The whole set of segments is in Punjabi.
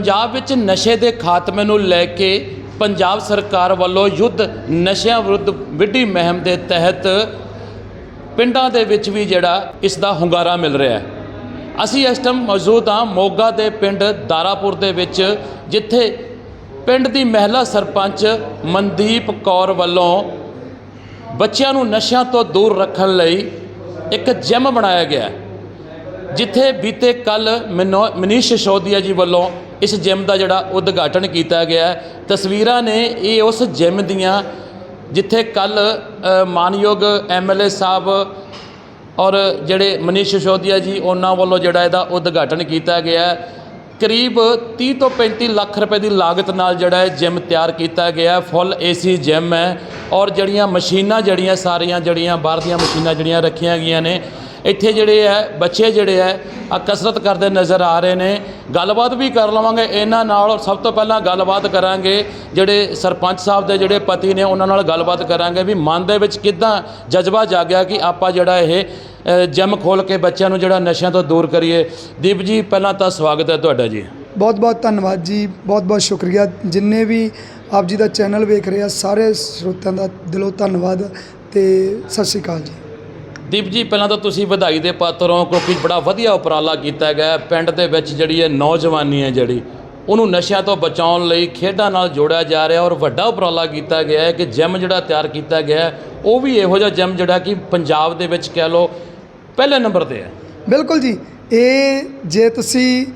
ਪੰਜਾਬ ਵਿੱਚ ਨਸ਼ੇ ਦੇ ਖਾਤਮੇ ਨੂੰ ਲੈ ਕੇ ਪੰਜਾਬ ਸਰਕਾਰ ਵੱਲੋਂ ਯੁੱਧ ਨਸ਼ਿਆਂ ਵਿਰੁੱਧ ਵਿੱਢੀ ਮੁਹਿੰਮ ਦੇ ਤਹਿਤ ਪਿੰਡਾਂ ਦੇ ਵਿੱਚ ਵੀ ਜਿਹੜਾ ਇਸ ਦਾ ਹੁੰਗਾਰਾ ਮਿਲ ਰਿਹਾ ਹੈ। ਅਸੀਂ ਇਸ ਟਾਈਮ ਮੌਜੂਦ ਹਾਂ ਮੋਗਾ ਦੇ ਪਿੰਡ ਦਾਰਾਪੁਰ ਦੇ ਵਿੱਚ, ਜਿੱਥੇ ਪਿੰਡ ਦੀ ਮਹਿਲਾ ਸਰਪੰਚ ਮਨਦੀਪ ਕੌਰ ਵੱਲੋਂ ਬੱਚਿਆਂ ਨੂੰ ਨਸ਼ਿਆਂ ਤੋਂ ਦੂਰ ਰੱਖਣ ਲਈ ਇੱਕ ਜਿਮ ਬਣਾਇਆ ਗਿਆ ਜਿੱਥੇ ਬੀਤੇ ਕੱਲ ਮਨੀਸ਼ ਸਿਸੋਦੀਆ ਜੀ ਵੱਲੋਂ ਇਸ ਜਿਮ ਦਾ ਜਿਹੜਾ ਉਦਘਾਟਨ ਕੀਤਾ ਗਿਆ ਤਸਵੀਰਾਂ ਨੇ ਇਹ ਉਸ ਜਿਮ ਦੀਆਂ ਜਿੱਥੇ ਕੱਲ ਮਾਨਯੋਗ ਐਮਐਲਏ ਸਾਹਿਬ ਔਰ ਜਿਹੜੇ ਮਨੀਸ਼ ਸਿਸੋਦੀਆ ਜੀ, ਉਹਨਾਂ ਵੱਲੋਂ ਜਿਹੜਾ ਇਹਦਾ ਉਦਘਾਟਨ ਕੀਤਾ ਗਿਆ ਕਰੀਬ 30 ਤੋਂ 35 ਲੱਖ ਰੁਪਏ ਦੀ ਲਾਗਤ ਨਾਲ ਜਿਹੜਾ ਇਹ ਜਿਮ ਤਿਆਰ ਕੀਤਾ ਗਿਆ ਹੈ। ਫੁੱਲ ਏਸੀ ਜਿਮ ਹੈ ਔਰ ਜਿਹੜੀਆਂ ਮਸ਼ੀਨਾਂ ਜਿਹੜੀਆਂ, ਸਾਰੀਆਂ ਜਿਹੜੀਆਂ, ਬਾਹਰ ਦੀਆਂ ਮਸ਼ੀਨਾਂ ਜਿਹੜੀਆਂ ਰੱਖੀਆਂ ਗਈਆਂ ਨੇ ਇੱਥੇ ਜਿਹੜੇ ਹੈ ਬੱਚੇ ਜਿਹੜੇ ਹੈ ਆ ਕਸਰਤ ਕਰਦੇ ਨਜ਼ਰ ਆ ਰਹੇ ਨੇ। ਗੱਲਬਾਤ ਵੀ ਕਰ ਲਵਾਂਗੇ। ਇਹਨਾਂ ਨਾਲ ਸਭ ਤੋਂ ਪਹਿਲਾਂ ਗੱਲਬਾਤ ਕਰਾਂਗੇ ਜਿਹੜੇ ਸਰਪੰਚ ਸਾਹਿਬ ਦੇ ਜਿਹੜੇ ਪਤੀ ਨੇ ਉਹਨਾਂ ਨਾਲ ਗੱਲਬਾਤ ਕਰਾਂਗੇ ਵੀ ਮਨ ਦੇ ਵਿੱਚ ਕਿੱਦਾਂ ਜਜ਼ਬਾ ਜਾਗਿਆ ਕਿ ਆਪਾਂ ਜਿਹੜਾ ਇਹ ਅ, ਜਿਮ ਖੋਲ ਕੇ ਬੱਚਿਆਂ ਨੂੰ ਜਿਹੜਾ ਨਸ਼ਿਆਂ ਤੋਂ ਦੂਰ ਕਰੀਏ। ਦੀਪ ਜੀ ਪਹਿਲਾਂ ਤਾਂ ਸਵਾਗਤ ਹੈ ਤੁਹਾਡਾ ਜੀ। ਬਹੁਤ ਬਹੁਤ ਧੰਨਵਾਦ ਜੀ। ਬਹੁਤ ਬਹੁਤ ਸ਼ੁਕਰੀਆ। ਜਿੰਨੇ ਵੀ ਆਪ ਜੀ ਦਾ ਚੈਨਲ ਵੇਖ ਰਹੇ ਆ ਸਾਰੇ ਸਰੋਤਿਆਂ ਦਾ ਦਿਲੋਂ ਧੰਨਵਾਦ ਤੇ ਸਤਿ ਸ਼੍ਰੀ ਅਕਾਲ ਜੀ। ਦੀਪ ਜੀ ਪਹਿਲਾਂ ਤਾਂ ਤੁਸੀਂ ਵਧਾਈ ਦੇ ਪਾਤਰ ਹੋ ਕਿਉਂਕਿ ਬੜਾ ਵਧੀਆ ਉਪਰਾਲਾ ਕੀਤਾ ਗਿਆ ਪਿੰਡ ਦੇ ਵਿੱਚ ਜਿਹੜੀ ਹੈ ਨੌਜਵਾਨੀ ਹੈ ਜਿਹੜੀ ਉਹਨੂੰ ਨਸ਼ਿਆਂ ਤੋਂ ਬਚਾਉਣ ਲਈ ਖੇਡਾਂ ਨਾਲ ਜੋੜਿਆ ਜਾ ਰਿਹਾ ਔਰ ਵੱਡਾ ਉਪਰਾਲਾ ਕੀਤਾ ਗਿਆ ਹੈ ਕਿ ਜਿਮ ਜਿਹੜਾ ਤਿਆਰ ਕੀਤਾ ਗਿਆ ਹੈ, ਉਹ ਵੀ ਇਹੋ ਜਿਹਾ ਜਿਮ ਜਿਹੜਾ ਕਿ ਪੰਜਾਬ ਦੇ ਵਿੱਚ ਕਹਿ ਲਓ ਪਹਿਲੇ ਨੰਬਰ ਤੇ ਹੈ। ਬਿਲਕੁਲ ਜੀ ਇਹ ਜੇ ਤੁਸੀਂ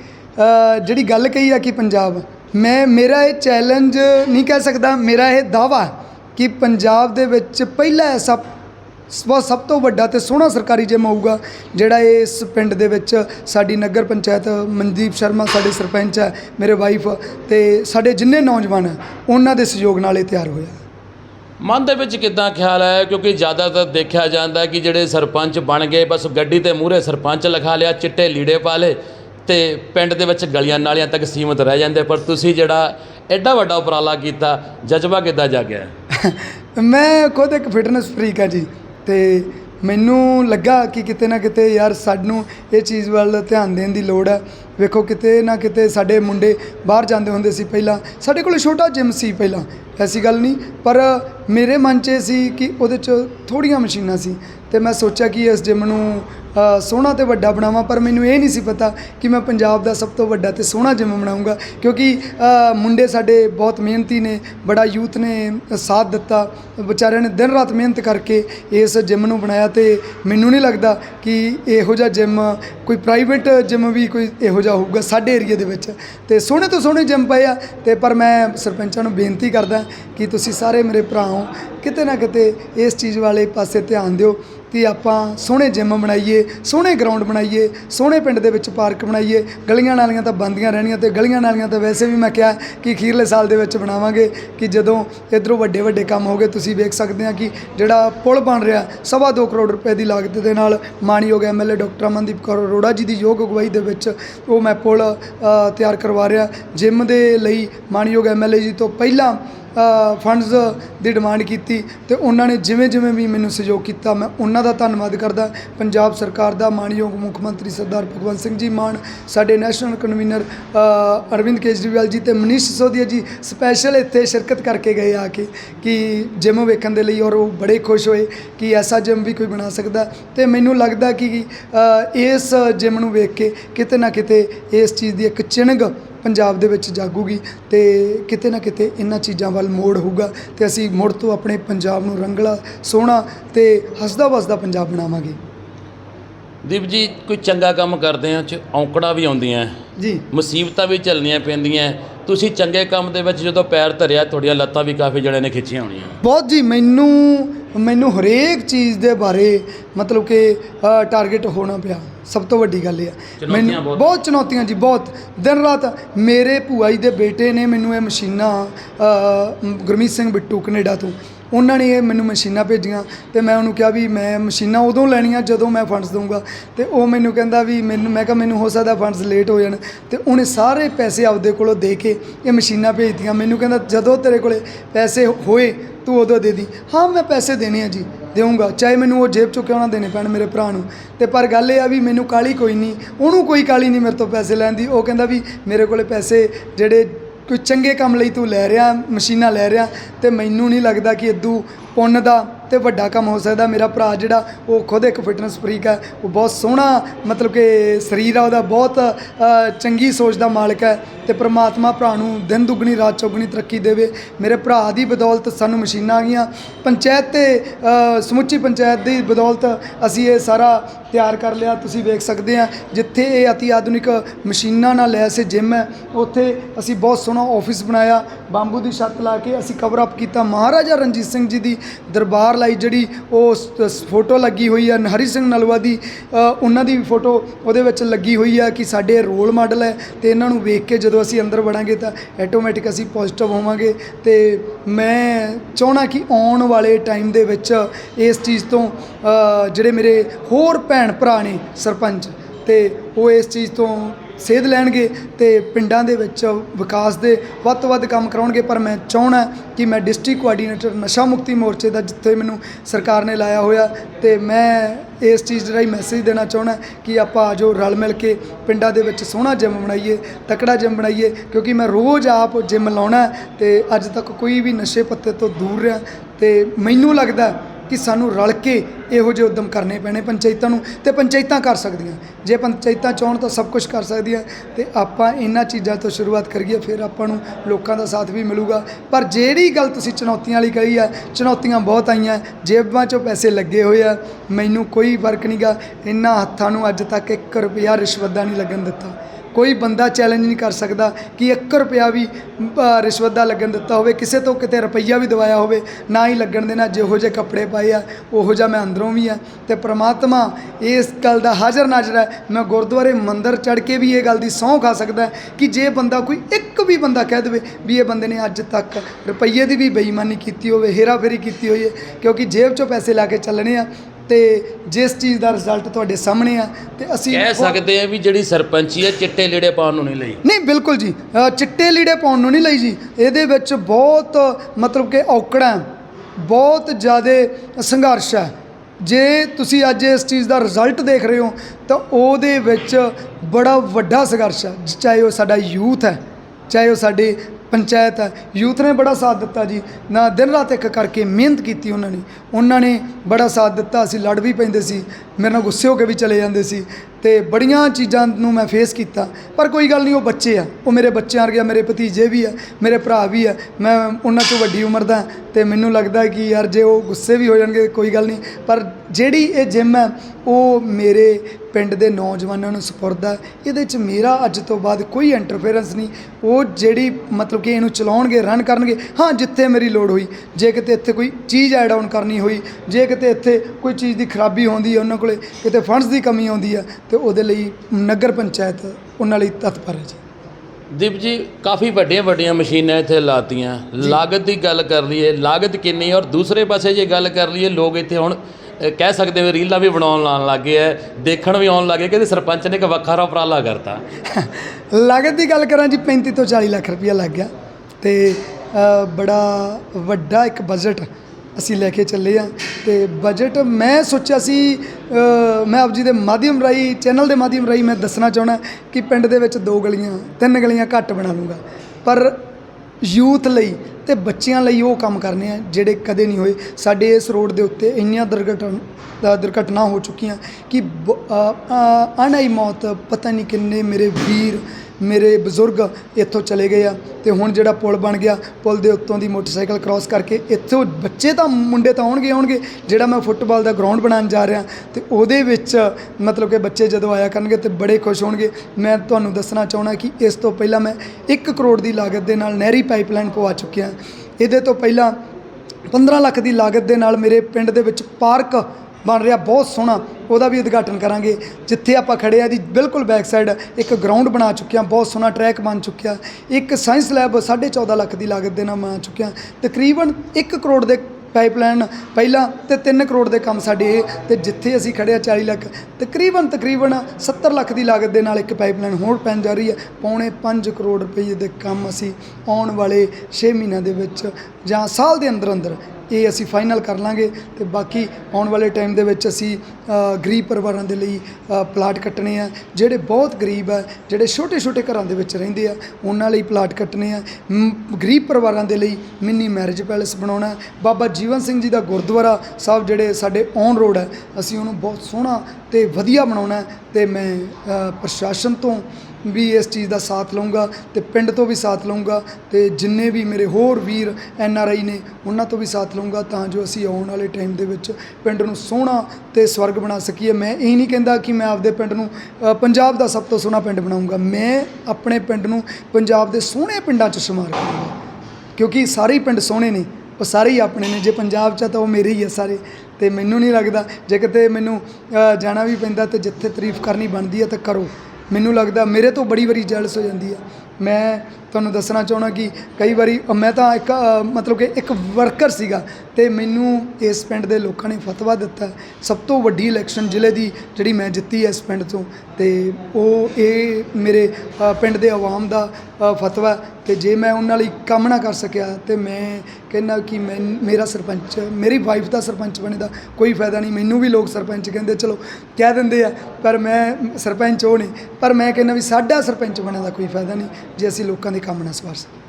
ਜਿਹੜੀ ਗੱਲ ਕਹੀ ਆ ਕਿ ਪੰਜਾਬ ਮੈਂ ਮੇਰਾ ਇਹ ਚੈਲੰਜ ਨਹੀਂ ਕਹਿ ਸਕਦਾ ਮੇਰਾ ਇਹ ਦਾਵਾ ਕਿ ਪੰਜਾਬ ਦੇ ਵਿੱਚ ਪਹਿਲਾ ਐਸਾ ਸਭ ਸਭ ਤੋਂ ਵੱਡਾ ਤੇ ਸੋਹਣਾ ਸਰਕਾਰੀ ਜਿਮ ਹੋਊਗਾ ਜਿਹੜਾ ਇਸ ਪਿੰਡ ਦੇ ਵਿੱਚ ਸਾਡੀ ਨਗਰ ਪੰਚਾਇਤ ਮਨਦੀਪ ਸ਼ਰਮਾ ਸਾਡੇ ਸਰਪੰਚ ਹੈ ਮੇਰੇ ਵਾਈਫ ਤੇ ਸਾਡੇ ਜਿੰਨੇ ਨੌਜਵਾਨ ਹੈ ਉਹਨਾਂ ਦੇ ਸਹਿਯੋਗ ਨਾਲ ਇਹ ਤਿਆਰ ਹੋਇਆ। ਮਨ ਦੇ ਵਿੱਚ ਕਿੱਦਾਂ ਖਿਆਲ ਹੈ ਕਿਉਂਕਿ ਜ਼ਿਆਦਾਤਰ ਦੇਖਿਆ ਜਾਂਦਾ ਹੈ ਕਿ ਜਿਹੜੇ ਸਰਪੰਚ ਬਣ ਗਏ ਬਸ ਗੱਡੀ ਤੇ ਮੂਹਰੇ ਸਰਪੰਚ ਲਿਖਾ ਲਿਆ ਚਿੱਟੇ ਲੀੜੇ ਪਾ ਲਏ ਤੇ ਪਿੰਡ ਦੇ ਵਿੱਚ ਗਲੀਆਂ ਨਾਲੀਆਂ ਤੱਕ ਸੀਮਤ ਰਹਿ ਜਾਂਦੇ। ਪਰ ਤੁਸੀਂ ਜਿਹੜਾ ਐਡਾ ਵੱਡਾ ਉਪਰਾਲਾ ਕੀਤਾ ਜਜ਼ਬਾ ਕਿੱਦਾਂ ਜਾਗਿਆ? ਮੈਂ ਖੁਦ ਇੱਕ ਫਿਟਨੈਸ ਫਰੀਕ ਆ ਜੀ। ਤੇ ਮੈਨੂੰ ਲੱਗਾ ਕਿ ਕਿਤੇ ਨਾ ਕਿਤੇ ਯਾਰ ਸਾਨੂੰ ਇਹ ਚੀਜ਼ ਵੱਲ ਧਿਆਨ ਦੇਣ ਦੀ ਲੋੜ ਹੈ। ਵੇਖੋ ਕਿਤੇ ਨਾ ਕਿਤੇ ਸਾਡੇ ਮੁੰਡੇ ਬਾਹਰ ਜਾਂਦੇ ਹੁੰਦੇ ਸੀ ਪਹਿਲਾਂ। ਸਾਡੇ ਕੋਲ ਛੋਟਾ ਜਿਮ ਸੀ ਪਹਿਲਾਂ, ਐਸੀ ਗੱਲ ਨਹੀਂ, ਪਰ ਮੇਰੇ ਮਨ 'ਚ ਇਹ ਸੀ ਕਿ ਉਹਦੇ 'ਚ ਥੋੜੀਆਂ ਮਸ਼ੀਨਾਂ ਸੀ ਤੇ ਮੈਂ ਸੋਚਿਆ ਕਿ ਇਸ ਜਿਮ ਨੂੰ ਸੋਹਣਾ ਤੇ ਵੱਡਾ ਬਣਾਵਾਂ, ਪਰ ਮੈਨੂੰ ਇਹ ਨਹੀਂ ਸੀ ਪਤਾ ਕਿ ਮੈਂ ਪੰਜਾਬ ਦਾ ਸਭ ਤੋਂ ਵੱਡਾ ਤੇ ਸੋਹਣਾ ਜਿਮ ਬਣਾਉਂਗਾ। ਕਿਉਂਕਿ ਮੁੰਡੇ ਸਾਡੇ ਬਹੁਤ ਮਿਹਨਤੀ ਨੇ, ਬੜਾ ਯੂਥ ਨੇ, ਸਾਥ ਦਿੱਤਾ, ਵਿਚਾਰਿਆਂ ਨੇ ਦਿਨ ਰਾਤ ਮਿਹਨਤ ਕਰਕੇ ਇਸ ਜਿਮ ਨੂੰ ਬਣਾਇਆ ਤੇ ਮੈਨੂੰ ਨਹੀਂ ਲੱਗਦਾ ਕਿ ਇਹੋ ਜਿਹਾ ਜਿਮ ਕੋਈ ਪ੍ਰਾਈਵੇਟ ਜਿਮ ਵੀ ਕੋਈ ਇਹੋ ਜਿਹਾ ਹੋਊਗਾ ਸਾਡੇ ਏਰੀਆ ਦੇ ਵਿੱਚ। ਤੇ ਸੋਹਣੇ ਤੋਂ ਸੋਹਣੇ ਜਿਮ ਪਏ ਆ। ਤੇ ਪਰ ਮੈਂ ਸਰਪੰਚਾਂ ਨੂੰ ਬੇਨਤੀ ਕਰਦਾ ਕਿ ਤੁਸੀਂ ਸਾਰੇ ਮੇਰੇ ਭਰਾ ਹੋ, ਕਿਤੇ ਨਾ ਕਿਤੇ ਇਸ ਚੀਜ਼ ਵਾਲੇ ਪਾਸੇ ਧਿਆਨ ਦਿਓ। ਕਿ ਆਪਾਂ ਸੋਹਣੇ ਜਿਮ ਬਣਾਈਏ, ਸੋਹਣੇ ਗਰਾਊਂਡ ਬਣਾਈਏ, ਸੋਹਣੇ ਪਿੰਡ ਦੇ ਵਿੱਚ ਪਾਰਕ ਬਣਾਈਏ। ਗਲੀਆਂ ਨਾਲੀਆਂ ਤਾਂ ਬੰਦੀਆਂ ਰਹਿਣੀਆਂ ਤੇ ਗਲੀਆਂ ਨਾਲੀਆਂ ਤਾਂ ਵੈਸੇ ਵੀ ਮੈਂ ਕਿਹਾ ਕਿ ਅਖੀਰਲੇ ਸਾਲ ਦੇ ਵਿੱਚ ਬਣਾਵਾਂਗੇ ਕਿ ਜਦੋਂ ਇਧਰੋਂ ਵੱਡੇ ਵੱਡੇ ਕੰਮ ਹੋ ਗਏ, ਤੁਸੀਂ ਵੇਖ ਸਕਦੇ ਆ ਕਿ ਜਿਹੜਾ ਪੁਲ ਬਣ ਰਿਹਾ, ਸਵਾ ਦੋ ਕਰੋੜ ਰੁਪਏ ਦੀ ਲਾਗਤ ਦੇ ਨਾਲ ਮਾਨਯੋਗ ਐਮਐਲਏ ਡਾਕਟਰ ਅਮਨਦੀਪ ਕੌਰ ਅਰੋੜਾ ਜੀ ਦੀ ਯੋਗ ਅਗਵਾਈ ਦੇ ਵਿੱਚ ਉਹ ਮੈਂ ਪੁਲ ਤਿਆਰ ਕਰਵਾ ਰਿਹਾ। ਜਿਮ ਦੇ ਲਈ ਮਾਨਯੋਗ ਐਮਐਲਏ ਜੀ ਤੋਂ ਪਹਿਲਾਂ ਫੰਡਸ ਦੀ ਡਿਮਾਂਡ ਕੀਤੀ ਤੇ ਉਹਨਾਂ ਨੇ ਜਿਵੇਂ ਜਿਵੇਂ ਵੀ ਮੈਨੂੰ ਸਹਿਯੋਗ ਕੀਤਾ, ਮੈਂ ਉਹਨਾਂ ਦਾ ਧੰਨਵਾਦ ਕਰਦਾ। ਪੰਜਾਬ ਸਰਕਾਰ ਦਾ ਮਾਨਯੋਗ ਮੁੱਖ ਮੰਤਰੀ ਸਰਦਾਰ ਭਗਵੰਤ ਸਿੰਘ ਜੀ ਮਾਨ, ਸਾਡੇ ਨੈਸ਼ਨਲ ਕਨਵੀਨਰ ਅਰਵਿੰਦ ਕੇਜਰੀਵਾਲ ਜੀ ਤੇ ਮਨੀਸ਼ ਸਿਸੋਦੀਆ ਜੀ ਸਪੈਸ਼ਲ ਇੱਥੇ ਸ਼ਿਰਕਤ ਕਰਕੇ ਗਏ ਆ ਕੇ ਕਿ ਜਿਮ ਵੇਖਣ ਦੇ ਲਈ ਔਰ ਉਹ ਬੜੇ ਖੁਸ਼ ਹੋਏ ਕਿ ਐਸਾ ਜਿਮ ਵੀ ਕੋਈ ਬਣਾ ਸਕਦਾ। ਤੇ ਮੈਨੂੰ ਲੱਗਦਾ ਕਿ ਇਸ ਜਿਮ ਨੂੰ ਵੇਖ ਕੇ ਕਿਤੇ ਨਾ ਕਿਤੇ ਇਸ ਚੀਜ਼ ਦੀ ਇੱਕ ਚਿਣਗ ਪੰਜਾਬ ਦੇ ਵਿੱਚ ਜਾਗੂਗੀ ਤੇ ਕਿਤੇ ਨਾ ਕਿਤੇ ਇਹਨਾਂ ਚੀਜ਼ਾਂ ਵੱਲ ਮੋੜ ਹੋਊਗਾ ਤੇ ਅਸੀਂ ਮੁੜ ਤੋਂ ਆਪਣੇ ਪੰਜਾਬ ਨੂੰ ਰੰਗਲਾ, ਸੋਹਣਾ ਤੇ ਹੱਸਦਾ ਵਸਦਾ ਪੰਜਾਬ ਬਣਾਵਾਂਗੇ। ਦੀਪ ਜੀ ਕੋਈ ਚੰਗਾ ਕੰਮ ਕਰਦੇ ਆ ਚ ਔਂਕੜਾਂ ਵੀ ਆਉਂਦੀਆਂ ਜੀ। ਮੁਸੀਬਤਾਂ ਵੀ ਝੱਲਣੀਆਂ ਪੈਂਦੀਆਂ ਤੁਸੀਂ ਚੰਗੇ ਕੰਮ ਦੇ ਵਿੱਚ ਜਦੋਂ ਪੈਰ ਧਰਿਆ ਤੁਹਾਡੀਆਂ ਲੱਤਾਂ ਵੀ ਕਾਫੀ ਜਣੇ ਨੇ ਖਿੱਚੀਆਂ ਹੋਣੀਆਂ। ਬਹੁਤ ਜੀ ਮੈਨੂੰ ਮੈਨੂੰ ਹਰੇਕ ਚੀਜ਼ ਦੇ ਬਾਰੇ ਮਤਲਬ ਕਿ ਟਾਰਗੇਟ ਹੋਣਾ ਪਿਆ। ਸਭ ਤੋਂ ਵੱਡੀ ਗੱਲ ਇਹ ਹੈ ਚੁਣੌਤੀਆਂ ਬਹੁਤ। ਚੁਣੌਤੀਆਂ ਜੀ ਬਹੁਤ। ਦਿਨ ਰਾਤ ਮੇਰੇ ਭੂਆ ਜੀ ਦੇ ਬੇਟੇ ਨੇ ਮੈਨੂੰ ਇਹ ਮਸ਼ੀਨਾਂ ਗੁਰਮੀਤ ਸਿੰਘ ਬਿੱਟੂ ਕੈਨੇਡਾ ਤੋਂ ਉਹਨਾਂ ਨੇ ਇਹ ਮੈਨੂੰ ਮਸ਼ੀਨਾਂ ਭੇਜੀਆਂ ਤੇ ਮੈਂ ਉਹਨੂੰ ਕਿਹਾ ਵੀ ਮੈਂ ਮਸ਼ੀਨਾਂ ਉਦੋਂ ਲੈਣੀਆਂ ਜਦੋਂ ਮੈਂ ਫੰਡਸ ਦਊਂਗਾ। ਤੇ ਉਹ ਮੈਨੂੰ ਕਹਿੰਦਾ ਵੀ ਮੈਨੂੰ ਮੈਂ ਕਿਹਾ ਮੈਨੂੰ ਹੋ ਸਕਦਾ ਫੰਡਸ ਲੇਟ ਹੋ ਜਾਣ। ਤੇ ਉਹਨੇ ਸਾਰੇ ਪੈਸੇ ਆਪਦੇ ਕੋਲੋਂ ਦੇ ਕੇ ਇਹ ਮਸ਼ੀਨਾਂ ਭੇਜਤੀਆਂ। ਮੈਨੂੰ ਕਹਿੰਦਾ, ਜਦੋਂ ਤੇਰੇ ਕੋਲੇ ਪੈਸੇ ਹੋਏ, ਤੂੰ ਉਦੋਂ ਦੇ ਦੀ। ਹਾਂ, ਮੈਂ ਪੈਸੇ ਦੇਣੇ ਆ ਜੀ ਦੇਵਾਂਗਾ ਚਾਹੇ ਮੈਨੂੰ ਉਹ ਜੇਬ ਚੋਂ ਕਿਉਂ ਨਾ ਦੇਣੇ ਪੈਣ ਮੇਰੇ ਭਰਾ ਨੂੰ। ਤੇ ਪਰ ਗੱਲ ਇਹ ਆ ਵੀ ਮੈਨੂੰ ਕਾਲੀ ਕੋਈ ਨਹੀਂ। ਉਹਨੂੰ ਕੋਈ ਕਾਲੀ ਨਹੀਂ ਮੇਰੇ ਤੋਂ ਪੈਸੇ ਲੈਣ ਦੀ। ਉਹ ਕਹਿੰਦਾ ਵੀ ਮੇਰੇ ਕੋਲੇ ਪੈਸੇ ਜਿਹੜੇ ਕੋਈ ਚੰਗੇ ਕੰਮ ਲਈ ਤੂੰ ਲੈ ਰਿਹਾ, ਮਸ਼ੀਨਾਂ ਲੈ ਰਿਹਾ ਤੇ ਮੈਨੂੰ ਨਹੀਂ ਲੱਗਦਾ ਕਿ ਇਦੂ ਪੁੰਨ ਦਾ ਤੇ ਵੱਡਾ ਕੰਮ ਹੋ ਸਕਦਾ। ਮੇਰਾ ਭਰਾ ਜਿਹੜਾ, ਉਹ ਖੁਦ ਇੱਕ ਫਿਟਨੈਸ ਫਰੀਕ ਹੈ। ਉਹ ਬਹੁਤ ਸੋਹਣਾ, ਮਤਲਬ ਕਿ ਸਰੀਰ ਆ ਉਹਦਾ, ਬਹੁਤ ਚੰਗੀ ਸੋਚ ਦਾ ਮਾਲਕ ਹੈ ਤੇ ਪ੍ਰਮਾਤਮਾ ਭਰਾ ਨੂੰ ਦਿਨ ਦੁੱਗਣੀ, ਰਾਤ ਚੌਗਣੀ ਤਰੱਕੀ ਦੇਵੇ। ਮੇਰੇ ਭਰਾ ਦੀ ਬਦੌਲਤ ਸਾਨੂੰ ਮਸ਼ੀਨਾਂ ਆ ਗਈਆਂ ਪੰਚਾਇਤ ਤੇ ਸਮੁੱਚੀ ਪੰਚਾਇਤ ਦੀ ਬਦੌਲਤ ਅਸੀਂ ਇਹ ਸਾਰਾ ਤਿਆਰ ਕਰ ਲਿਆ। ਤੁਸੀਂ ਵੇਖ ਸਕਦੇ ਆ, ਜਿੱਥੇ ਇਹ ਅਤੀ ਆਧੁਨਿਕ ਮਸ਼ੀਨਾਂ ਨਾਲ ਲੈਸ ਜਿਮ ਹੈ, ਉੱਥੇ ਅਸੀਂ ਬਹੁਤ ਸੋਹਣਾ ਆਫਿਸ ਬਣਾਇਆ। ਬੰਬੂ ਦੀ ਛੱਤ ਲਾ ਕੇ ਅਸੀਂ ਕਵਰ ਅਪ ਕੀਤਾ। ਮਹਾਰਾਜਾ ਰਣਜੀਤ ਸਿੰਘ ਜੀ ਦੀ ਦਰਬਾਰ ਲਾਈ ਜਿਹੜੀ ਉਹ ਫੋਟੋ ਲੱਗੀ ਹੋਈ ਹੈ ਹਰੀ ਸਿੰਘ ਨਲਵਾ ਦੀ ਉਹਨਾਂ ਦੀ ਫੋਟੋ ਉਹਦੇ ਵਿੱਚ ਲੱਗੀ ਹੋਈ ਆ ਕਿ ਸਾਡੇ ਰੋਲ ਮਾਡਲ ਹੈ ਤੇ ਇਹਨਾਂ ਨੂੰ ਵੇਖ ਕੇ ਜਦੋਂ ਅਸੀਂ ਅੰਦਰ ਵੜਾਂਗੇ ਤਾਂ ਆਟੋਮੈਟਿਕ ਅਸੀਂ ਪੋਜ਼ਿਟਿਵ ਹੋਵਾਂਗੇ ਤੇ ਮੈਂ ਚਾਹਣਾ ਕਿ ਆਉਣ ਵਾਲੇ ਟਾਈਮ ਦੇ ਵਿੱਚ ਇਸ ਚੀਜ਼ ਤੋਂ ਜਿਹੜੇ ਮੇਰੇ ਹੋਰ ਭੈਣ ਭਰਾ ਨੇ ਸਰਪੰਚ, ਤੇ ਉਹ ਇਸ ਚੀਜ਼ ਤੋਂ ਸੇਧ ਲੈਣਗੇ ਤੇ ਪਿੰਡਾਂ ਦੇ ਵਿੱਚ ਵਿਕਾਸ ਦੇ ਵੱਧ ਤੋਂ ਵੱਧ ਕੰਮ ਕਰਾਉਣਗੇ। ਪਰ ਮੈਂ ਚਾਹਣਾ ਕਿ ਮੈਂ ਡਿਸਟ੍ਰਿਕਟ ਕੋਆਰਡੀਨੇਟਰ ਨਸ਼ਾ ਮੁਕਤੀ ਮੋਰਚੇ ਦਾ ਜਿੱਥੇ ਮੈਨੂੰ ਸਰਕਾਰ ਨੇ ਲਾਇਆ ਹੋਇਆ ਤੇ ਮੈਂ ਇਸ ਚੀਜ਼ ਰਾਹੀਂ ਮੈਸੇਜ ਦੇਣਾ ਚਾਹਣਾ ਕਿ ਆਪਾਂ ਜੋ ਰਲ ਮਿਲ ਕੇ ਪਿੰਡਾਂ ਦੇ ਵਿੱਚ ਸੋਹਣਾ ਜਿਮ ਬਣਾਈਏ, ਤਕੜਾ ਜਿਮ ਬਣਾਈਏ, ਕਿਉਂਕਿ ਮੈਂ ਰੋਜ਼ ਆਪ ਜਿਮ ਲਾਉਣਾ ਤੇ ਅੱਜ ਤੱਕ ਕੋਈ ਵੀ ਨਸ਼ੇ ਪੱਤੇ ਤੋਂ ਦੂਰ ਰਿਹਾ ਤੇ ਮੈਨੂੰ ਲੱਗਦਾ ਕਿ ਸਾਨੂੰ ਰਲ ਕੇ ਇਹੋ ਜਿਹੇ ਉਦਮ ਕਰਨੇ ਪੈਣੇ ਪੰਚਾਇਤਾਂ ਨੂੰ ਤੇ ਪੰਚਾਇਤਾਂ ਕਰ ਸਕਦੀਆਂ। ਜੇ ਪੰਚਾਇਤਾਂ ਚਾਹਣ ਤਾਂ ਸਭ ਕੁਝ ਕਰ ਸਕਦੀਆਂ ਤੇ ਆਪਾਂ ਇਹਨਾਂ ਚੀਜ਼ਾਂ ਤੋਂ ਸ਼ੁਰੂਆਤ ਕਰੀਏ, ਫਿਰ ਆਪਾਂ ਨੂੰ ਲੋਕਾਂ ਦਾ ਸਾਥ ਵੀ ਮਿਲੂਗਾ। ਪਰ ਜਿਹੜੀ ਗੱਲ ਤੁਸੀਂ ਚੁਣੌਤੀਆਂ ਵਾਲੀ ਕਹੀ ਆ, ਚੁਣੌਤੀਆਂ ਬਹੁਤ ਆਈਆਂ, ਜੇਬਾਂ 'ਚੋਂ ਪੈਸੇ ਲੱਗੇ ਹੋਏ ਆ, ਮੈਨੂੰ ਕੋਈ ਫ਼ਰਕ ਨਹੀਂਗਾ ਇਹਨਾਂ ਹੱਥਾਂ ਨੂੰ ਅੱਜ ਤੱਕ 1 ਰੁਪਿਆ ਰਿਸ਼ਵਤ ਦਾ ਨਹੀਂ ਲੱਗਣ ਦਿੱਤਾ। ਕੋਈ ਬੰਦਾ ਚੈਲੰਜ ਨਹੀਂ ਕਰ ਸਕਦਾ ਕਿ 1 ਰੁਪਿਆ ਵੀ ਰਿਸ਼ਵਤ ਦਾ ਲੱਗਣ ਦਿੱਤਾ ਹੋਵੇ, ਕਿਸੇ ਤੋਂ ਕਿਤੇ ਰੁਪਈਆ ਵੀ ਦਵਾਇਆ ਹੋਵੇ, ਨਾ ਹੀ ਲੱਗਣ ਦੇਣਾ, ਜਿਹੋ ਜਿਹੇ ਕੱਪੜੇ ਪਾਏ ਆ, ਉਹੋ ਜਿਹਾ ਮੈਂ ਅੰਦਰੋਂ ਵੀ ਆ। ਤੇ ਪ੍ਰਮਾਤਮਾ ਇਸ ਗੱਲ ਦਾ ਹਾਜ਼ਰ ਨਾਜ਼ਰ ਹੈ, ਮੈਂ ਗੁਰਦੁਆਰੇ ਮੰਦਰ ਚੜ ਕੇ ਵੀ ਇਹ ਗੱਲ ਦੀ ਸਹੁੰ ਖਾ ਸਕਦਾ ਕਿ ਜੇ ਬੰਦਾ ਕੋਈ ਇੱਕ ਵੀ ਬੰਦਾ ਕਹਿ ਦੇਵੇ ਵੀ ਇਹ ਬੰਦੇ ਨੇ ਅੱਜ ਤੱਕ ਰੁਪਈਏ ਦੀ ਵੀ ਬੇਈਮਾਨੀ ਕੀਤੀ ਹੋਵੇ, ਹੇਰਾਫੇਰੀ ਕੀਤੀ ਹੋਈ ਹੈ, ਕਿਉਂਕਿ ਜੇਬ 'ਚੋਂ ਪੈਸੇ ਲਾ ਕੇ ਚੱਲਣੇ ਆ ਤੇ ਜਿਸ ਚੀਜ਼ ਦਾ ਰਿਜ਼ਲਟ ਤੁਹਾਡੇ ਸਾਹਮਣੇ ਆ ਤੇ ਅਸੀਂ ਕਹਿ ਸਕਦੇ ਆ ਵੀ ਜਿਹੜੀ ਸਰਪੰਚੀ ਹੈ ਚਿੱਟੇ ਲੀੜੇ ਪਾਉਣ ਨੂੰ ਨਹੀਂ ਲਈ। ਨਹੀਂ ਬਿਲਕੁਲ ਜੀ। ਚਿੱਟੇ ਲੀੜੇ ਪਾਉਣ ਨੂੰ ਨਹੀਂ ਲਈ ਜੀ। ਇਹਦੇ ਵਿੱਚ ਬਹੁਤ ਮਤਲਬ ਕਿ ਔਕੜਾਂ ਬਹੁਤ ਜ਼ਿਆਦਾ ਸੰਘਰਸ਼ ਹੈ। ਜੇ ਤੁਸੀਂ ਅੱਜ ਇਸ ਚੀਜ਼ ਦਾ ਰਿਜ਼ਲਟ ਦੇਖ ਰਹੇ ਹੋ ਤਾਂ ਉਹਦੇ ਵਿੱਚ ਬੜਾ ਵੱਡਾ ਸੰਘਰਸ਼ ਹੈ। ਚਾਹੇ ਉਹ ਸਾਡਾ ਯੂਥ ਹੈ ਚਾਹੇ ਉਹ ਸਾਡੀ ਪੰਚਾਇਤ ਹੈ। ਯੂਥ ਨੇ ਬੜਾ ਸਾਥ ਦਿੱਤਾ ਜੀ। ਨਾ ਦਿਨ ਰਾਤ ਇੱਕ ਕਰਕੇ ਮਿਹਨਤ ਕੀਤੀ ਉਹਨਾਂ ਨੇ। ਉਹਨਾਂ ਨੇ ਬੜਾ ਸਾਥ ਦਿੱਤਾ। ਅਸੀਂ ਲੜ ਵੀ ਪੈਂਦੇ ਸੀ। ਮੇਰੇ ਨਾਲ ਗੁੱਸੇ ਹੋ ਕੇ ਵੀ ਚਲੇ ਜਾਂਦੇ ਸੀ। ਤੇ ਬੜੀਆਂ ਚੀਜ਼ਾਂ ਨੂੰ ਮੈਂ ਫੇਸ ਕੀਤਾ। ਪਰ ਕੋਈ ਗੱਲ ਨਹੀਂ, ਉਹ ਬੱਚੇ ਆ। ਉਹ ਮੇਰੇ ਬੱਚਿਆਂ ਵਰਗੇ ਮੇਰੇ ਭਤੀਜੇ ਵੀ ਆ, ਮੇਰੇ ਭਰਾ ਵੀ ਆ। ਮੈਂ ਉਹਨਾਂ ਤੋਂ ਵੱਡੀ ਉਮਰ ਦਾ ਤੇ ਮੈਨੂੰ ਲੱਗਦਾ ਕਿ ਯਾਰ ਜੇ ਉਹ ਗੁੱਸੇ ਵੀ ਹੋ ਜਾਣਗੇ, ਕੋਈ ਗੱਲ ਨਹੀਂ। ਪਰ ਜਿਹੜੀ ਇਹ ਜਿਮ ਹੈ, ਉਹ ਮੇਰੇ ਪਿੰਡ ਦੇ ਨੌਜਵਾਨਾਂ ਨੂੰ ਸਪੁਰਦਾ ਇਹਦੇ 'ਚ ਮੇਰਾ ਅੱਜ ਤੋਂ ਬਾਅਦ ਕੋਈ ਇੰਟਰਫੇਰੈਂਸ ਨਹੀਂ। ਉਹ ਜਿਹੜੀ ਮਤਲਬ ਕਿ ਇਹਨੂੰ ਚਲਾਉਣਗੇ ਰਨ ਕਰਨਗੇ। ਹਾਂ ਜਿੱਥੇ ਮੇਰੀ ਲੋੜ ਹੋਈ। ਜੇ ਕਿਤੇ ਇੱਥੇ ਕੋਈ ਚੀਜ਼ ਐਡ ਆਨ ਕਰਨੀ ਹੋਈ ਜੇ ਕਿਤੇ ਇੱਥੇ ਕੋਈ ਚੀਜ਼ ਦੀ ਖਰਾਬੀ ਹੁੰਦੀ ਹੈ ਉਹਨਾਂ ਕੋਲੇ ਕਿਤੇ ਫੰਡਸ ਦੀ ਕਮੀ ਆਉਂਦੀ ਹੈ ਤੇ ਉਹਦੇ ਲਈ ਨਗਰ ਪੰਚਾਇਤ ਉਹਨਾਂ ਲਈ ਤਤਪਰ ਹੈ ਜੀ। ਦੀਪ ਜੀ ਕਾਫੀ ਵੱਡੀਆਂ ਵੱਡੀਆਂ ਮਸ਼ੀਨਾਂ ਇੱਥੇ ਲਾਤੀਆਂ। ਲਾਗਤ ਦੀ ਗੱਲ ਕਰ ਲਈਏ ਲਾਗਤ ਕਿੰਨੀ ਔਰ ਦੂਸਰੇ ਪਾਸੇ ਜੇ ਗੱਲ ਕਰ ਲਈਏ ਲੋਕ ਇੱਥੇ ਹੁਣ ਕਹਿ ਸਕਦੇ ਹੋ ਰੀਲਾਂ ਵੀ ਬਣਾਉਣ ਲਾਣ ਲੱਗੇ ਐ, ਦੇਖਣ ਵੀ ਆਉਣ ਲੱਗੇ ਕਿ ਸਰਪੰਚ ਨੇ ਇੱਕ ਵੱਖਰਾ ਉਪਰਾਲਾ ਕਰਤਾ। ਲਾਗਤ ਦੀ ਗੱਲ ਕਰਾਂ ਜੀ 35 ਤੋਂ 40 ਲੱਖ ਰੁਪਇਆ ਲੱਗ ਗਿਆ। ਤੇ ਬੜਾ ਵੱਡਾ ਇੱਕ ਬਜਟ ਅਸੀਂ ਲੈ ਕੇ ਚੱਲੇ ਆ। ਤੇ ਬਜਟ ਮੈਂ ਸੋਚਿਆ ਸੀ ਮੈਂ ਆਪ ਜੀ ਦੇ ਮਾਧਿਅਮ ਰਾਹੀਂ, ਚੈਨਲ ਦੇ ਮਾਧਿਅਮ ਰਾਹੀਂ ਮੈਂ ਦੱਸਣਾ ਚਾਹਣਾ ਕਿ ਪਿੰਡ ਦੇ ਵਿੱਚ ਦੋ ਗਲੀਆਂ, ਤਿੰਨ ਗਲੀਆਂ ਘੱਟ ਬਣਾ ਲੂੰਗਾ। ਪਰ ਯੂਥ ਲਈ ਤੇ ਬੱਚਿਆਂ ਲਈ ਉਹ ਕੰਮ ਕਰਨੇ ਆ ਜਿਹੜੇ ਕਦੇ ਨਹੀਂ ਹੋਏ। ਸਾਡੇ ਇਸ ਰੋਡ ਦੇ ਉੱਤੇ ਇੰਨੀਆਂ ਦੁਰਘਟਨਾ ਦੁਰਘਟਨਾ ਹੋ ਚੁੱਕੀਆਂ ਕਿ ਬ- ਅਣਾਈ ਮੌਤ, ਪਤਾ ਨਹੀਂ ਕਿੰਨੇ ਮੇਰੇ ਵੀਰ ਮੇਰੇ ਬਜ਼ੁਰਗ ਇੱਥੋਂ ਚਲੇ ਗਏ ਆ ਤੇ ਹੁਣ ਜਿਹੜਾ ਪੁਲ ਬਣ ਗਿਆ, ਪੁਲ ਦੇ ਉੱਤੋਂ ਦੀ ਮੋਟਰਸਾਈਕਲ ਕ੍ਰਾਸ ਕਰਕੇ ਇੱਥੋਂ ਬੱਚੇ ਤਾਂ ਮੁੰਡੇ ਤਾਂ ਆਉਣਗੇ ਆਉਣਗੇ, ਜਿਹੜਾ ਮੈਂ ਫੁੱਟਬਾਲ ਦਾ ਗਰਾਊਂਡ ਬਣਾਉਣ ਜਾ ਰਿਹਾ, ਤੇ ਉਹਦੇ ਵਿੱਚ ਮਤਲਬ ਕਿ ਬੱਚੇ ਜਦੋਂ ਆਇਆ ਕਰਨਗੇ ਤੇ ਬੜੇ ਖੁਸ਼ ਹੋਣਗੇ। ਮੈਂ ਤੁਹਾਨੂੰ ਦੱਸਣਾ ਚਾਹਣਾ ਕਿ ਇਸ ਤੋਂ ਪਹਿਲਾਂ ਮੈਂ 1 ਕਰੋੜ ਦੀ ਲਾਗਤ ਦੇ ਨਾਲ ਨਹਿਰੀ ਪਾਈਪਲਾਈਨ ਪਵਾ ਚੁੱਕਿਆ। ਇਹਦੇ ਤੋਂ ਪਹਿਲਾਂ 15 ਲੱਖ ਦੀ ਲਾਗਤ ਦੇ ਨਾਲ ਮੇਰੇ ਪਿੰਡ ਦੇ ਵਿੱਚ ਪਾਰਕ ਬਣ ਰਿਹਾ, ਬਹੁਤ ਸੋਹਣਾ ਉਹਦਾ ਵੀ ਉਦਘਾਟਨ ਕਰਾਂਗੇ। ਜਿੱਥੇ ਆਪਾਂ ਖੜੇ ਆ ਦੀ ਬਿਲਕੁਲ ਬੈਕ ਸਾਈਡ ਇੱਕ ਗਰਾਊਂਡ ਬਣਾ ਚੁੱਕਿਆ ਬਹੁਤ ਸੋਹਣਾ ਟਰੈਕ ਬਣ ਚੁੱਕਿਆ। ਇੱਕ ਸਾਇੰਸ ਲੈਬ 14.5 ਲੱਖ ਦੀ ਲਾਗਤ ਦੇ ਨਾਲ ਬਣਾ ਚੁੱਕਿਆ। ਤਕਰੀਬਨ 1 ਕਰੋੜ ਦੇ ਪਾਈਪਲਾਈਨ ਪਹਿਲਾਂ ਤੇ 3 ਕਰੋੜ ਦੇ ਕੰਮ ਸਾਡੇ ਇਹ, ਤੇ ਜਿੱਥੇ ਅਸੀਂ ਖੜੇ ਆ 40 ਲੱਖ, ਤਕਰੀਬਨ ਤਕਰੀਬਨ 70 ਲੱਖ ਦੀ ਲਾਗਤ ਦੇ ਨਾਲ ਇੱਕ ਪਾਈਪਲਾਈਨ ਹੋਰ ਪੈਣ ਜਾ ਰਹੀ ਹੈ ਪੌਣੇ 5 ਕਰੋੜ ਰੁਪਏ ਦੇ ਕੰਮ ਅਸੀਂ ਆਉਣ ਵਾਲੇ 6 ਮਹੀਨਿਆਂ ਦੇ ਵਿੱਚ ਜਾਂ ਸਾਲ ਦੇ ਅੰਦਰ ਅੰਦਰ ਇਹ ਅਸੀਂ ਫਾਈਨਲ ਕਰ ਲਾਂਗੇ ਤੇ ਬਾਕੀ ਆਉਣ ਵਾਲੇ ਟਾਈਮ ਦੇ ਵਿੱਚ ਅਸੀਂ ਗਰੀਬ ਪਰਿਵਾਰਾਂ ਦੇ ਲਈ ਪਲਾਟ ਕੱਟਣੇ ਆ। ਜਿਹੜੇ ਬਹੁਤ ਗਰੀਬ ਆ, ਜਿਹੜੇ ਛੋਟੇ ਛੋਟੇ ਘਰਾਂ ਦੇ ਵਿੱਚ ਰਹਿੰਦੇ ਆ, ਉਹਨਾਂ ਲਈ ਪਲਾਟ ਕੱਟਣੇ ਆ। ਗਰੀਬ ਪਰਿਵਾਰਾਂ ਦੇ ਲਈ ਮਿੰਨੀ ਮੈਰਿਜ ਪੈਲੇਸ ਬਣਾਉਣਾ। ਬਾਬਾ ਜੀਵਨ ਸਿੰਘ ਜੀ ਦਾ ਗੁਰਦੁਆਰਾ ਸਾਹਿਬ ਜਿਹੜੇ ਸਾਡੇ ਔਨ ਰੋਡ ਹੈ ਅਸੀਂ ਉਹਨੂੰ ਬਹੁਤ ਸੋਹਣਾ ਤੇ ਵਧੀਆ ਬਣਾਉਣਾ ਹੈ ਤੇ ਮੈਂ ਪ੍ਰਸ਼ਾਸਨ ਤੋਂ ਵੀ ਇਸ ਚੀਜ਼ ਦਾ ਸਾਥ ਲਵਾਂਗਾ ਤੇ ਪਿੰਡ ਤੋਂ ਵੀ ਸਾਥ ਲਵਾਂਗਾ ਤੇ ਜਿੰਨੇ ਵੀ ਮੇਰੇ ਹੋਰ ਵੀਰ ਐਨ ਆਰ ਆਈ ਨੇ ਉਹਨਾਂ ਤੋਂ ਵੀ ਸਾਥ ਲਵਾਂਗਾ ਤਾਂ ਜੋ ਅਸੀਂ ਆਉਣ ਵਾਲੇ ਟਾਈਮ ਦੇ ਵਿੱਚ ਪਿੰਡ ਨੂੰ ਸੋਹਣਾ ਤੇ ਸਵਰਗ ਬਣਾ ਸਕੀਏ। ਮੈਂ ਇਹ ਨਹੀਂ ਕਹਿੰਦਾ ਕਿ ਮੈਂ ਆਪਦੇ ਪਿੰਡ ਨੂੰ ਪੰਜਾਬ ਦਾ ਸਭ ਤੋਂ ਸੋਹਣਾ ਪਿੰਡ ਬਣਾਉਂਗਾ ਮੈਂ ਆਪਣੇ ਪਿੰਡ ਨੂੰ ਪੰਜਾਬ ਦੇ ਸੋਹਣੇ ਪਿੰਡਾਂ 'ਚ ਸ਼ੁਮਾਰ ਕਰਾਂਗਾ। ਕਿਉਂਕਿ ਸਾਰੇ ਹੀ ਪਿੰਡ ਸੋਹਣੇ ਨੇ, ਉਹ ਸਾਰੇ ਹੀ ਆਪਣੇ ਨੇ। ਜੇ ਪੰਜਾਬ 'ਚ ਆ ਤਾਂ ਉਹ ਮੇਰੇ ਹੀ ਆ ਸਾਰੇ। ਤੇ ਮੈਨੂੰ ਨਹੀਂ ਲੱਗਦਾ, ਜੇ ਕਿਤੇ ਮੈਨੂੰ ਜਾਣਾ ਵੀ ਪੈਂਦਾ ਤੇ ਜਿੱਥੇ ਤਾਰੀਫ ਕਰਨੀ ਬਣਦੀ ਹੈ ਤਾਂ ਕਰੋ। ਮੈਨੂੰ ਲੱਗਦਾ ਮੇਰੇ ਤੋਂ ਬੜੀ ਵਾਰੀ ਜੈਲਸ ਹੋ ਜਾਂਦੀ ਹੈ। ਮੈਂ ਤੁਹਾਨੂੰ ਦੱਸਣਾ ਚਾਹਣਾ ਕਿ ਕਈ ਵਾਰੀ ਮੈਂ ਤਾਂ ਇੱਕ ਮਤਲਬ ਕਿ ਇੱਕ ਵਰਕਰ ਸੀਗਾ ਤੇ ਮੈਨੂੰ ਇਸ ਪਿੰਡ ਦੇ ਲੋਕਾਂ ਨੇ ਫਤਵਾ ਦਿੱਤਾ। ਸਭ ਤੋਂ ਵੱਡੀ ਇਲੈਕਸ਼ਨ ਜ਼ਿਲ੍ਹੇ ਦੀ ਜਿਹੜੀ ਮੈਂ ਜਿੱਤੀ ਹੈ ਇਸ ਪਿੰਡ ਤੋਂ ਤੇ ਉਹ ਇਹ ਮੇਰੇ ਪਿੰਡ ਦੇ ਆਵਾਮ ਦਾ ਫਤਵਾ ਤੇ ਜੇ ਮੈਂ ਉਹਨਾਂ ਲਈ ਕੰਮ ਨਾ ਕਰ ਸਕਿਆ ਤੇ ਮੈਂ ਕਹਿੰਦਾ ਕਿ ਮੈਂ, ਮੇਰਾ ਸਰਪੰਚ, ਮੇਰੀ ਵਾਈਫ ਦਾ ਸਰਪੰਚ ਬਣੇ ਦਾ ਕੋਈ ਫਾਇਦਾ ਨਹੀਂ। ਮੈਨੂੰ ਵੀ ਲੋਕ ਸਰਪੰਚ ਕਹਿੰਦੇ, ਚਲੋ, ਕਹਿ ਦਿੰਦੇ ਆ, ਪਰ ਮੈਂ, ਸਰਪੰਚ ਉਹ ਨਹੀਂ। ਪਰ ਮੈਂ ਕਹਿੰਦਾ ਵੀ ਸਾਡਾ ਸਰਪੰਚ ਬਣਨ ਦਾ ਕੋਈ ਫਾਇਦਾ ਨਹੀਂ, ਜੇ ਅਸੀਂ ਲੋਕਾਂ ਦੇ ਕੰਮ ਨਾ ਸਵਾਰ ਸਕੀਏ